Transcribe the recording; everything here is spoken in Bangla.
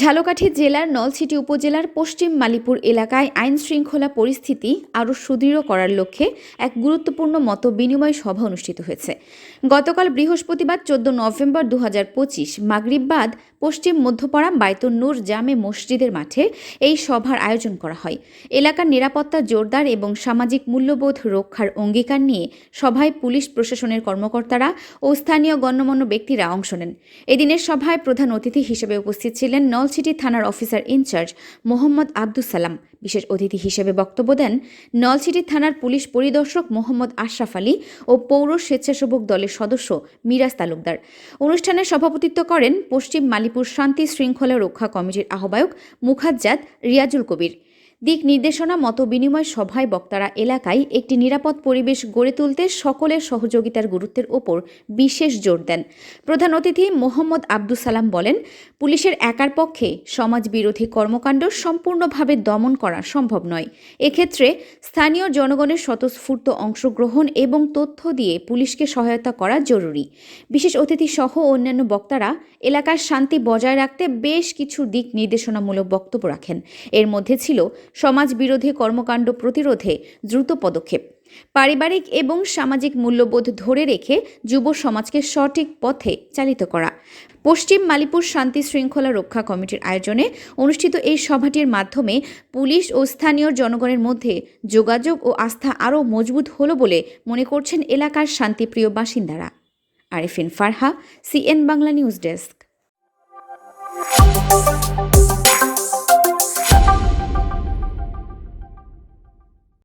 ঝালকাঠি জেলার নলছিটি উপজেলার পশ্চিম মালিপুর এলাকায় আইন শৃঙ্খলা পরিস্থিতি আরও সুদৃঢ় করার লক্ষ্যে এক গুরুত্বপূর্ণ মত বিনিময় সভা অনুষ্ঠিত হয়েছে। গতকাল বৃহস্পতিবার চোদ্দ নভেম্বর দু হাজার পঁচিশ মাগরিববাদ পশ্চিম মধ্যপাড়া বাইতুন নূর জামে মসজিদের মাঠে এই সভার আয়োজন করা হয়। এলাকার নিরাপত্তা জোরদার এবং সামাজিক মূল্যবোধ রক্ষার অঙ্গীকার নিয়ে সভায় পুলিশ প্রশাসনের কর্মকর্তারা ও স্থানীয় গণ্যমান্য ব্যক্তিরা অংশ নেন। এদিনের সভায় প্রধান অতিথি হিসেবে উপস্থিত ছিলেন নলছিটি থানার অফিসার ইনচার্জ মোহাম্মদ আব্দুল সালাম। বিশেষ অতিথি হিসেবে বক্তব্য দেন নলছিটি থানার পুলিশ পরিদর্শক মোহাম্মদ আশরাফ আলী ও পৌর স্বেচ্ছাসেবক দলের সদস্য মিরাজ তালুকদার। অনুষ্ঠানে সভাপতিত্ব করেন পশ্চিম মালিপুর শান্তি শৃঙ্খলা রক্ষা কমিটির আহ্বায়ক মুখাজ্জাদ রিয়াজুল কবির। দিক নির্দেশনা, মত বিনিময় সভায় বক্তারা এলাকায় একটি নিরাপদ পরিবেশ গড়ে তুলতে সকলের সহযোগিতার গুরুত্বের ওপর বিশেষ জোর দেন। প্রধান অতিথি মোহাম্মদ আব্দুস সালাম বলেন, পুলিশের একার পক্ষে সমাজ বিরোধী কর্মকাণ্ড সম্পূর্ণভাবে দমন করা সম্ভব নয়। এক্ষেত্রে স্থানীয় জনগণের স্বতঃস্ফূর্ত অংশগ্রহণ এবং তথ্য দিয়ে পুলিশকে সহায়তা করা জরুরি। বিশেষ অতিথি সহ অন্যান্য বক্তারা এলাকার শান্তি বজায় রাখতে বেশ কিছু দিক নির্দেশনামূলক বক্তব্য রাখেন। এর মধ্যে ছিল সমাজ বিরোধী কর্মকাণ্ড প্রতিরোধে দ্রুত পদক্ষেপ। পারিবারিক এবং সামাজিক মূল্যবোধ ধরে রেখে যুব সমাজকে সঠিক পথে চালিত করা। পশ্চিম মালিপুর শান্তি শৃঙ্খলা রক্ষা কমিটির আয়োজনে অনুষ্ঠিত এই সভাটির মাধ্যমে পুলিশ ও স্থানীয় জনগণের মধ্যে যোগাযোগ ও আস্থা আরও মজবুত হলো বলে মনে করছেন এলাকার শান্তিপ্রিয় বাসিন্দারা। Arefin Farha, CN Bangla news desk.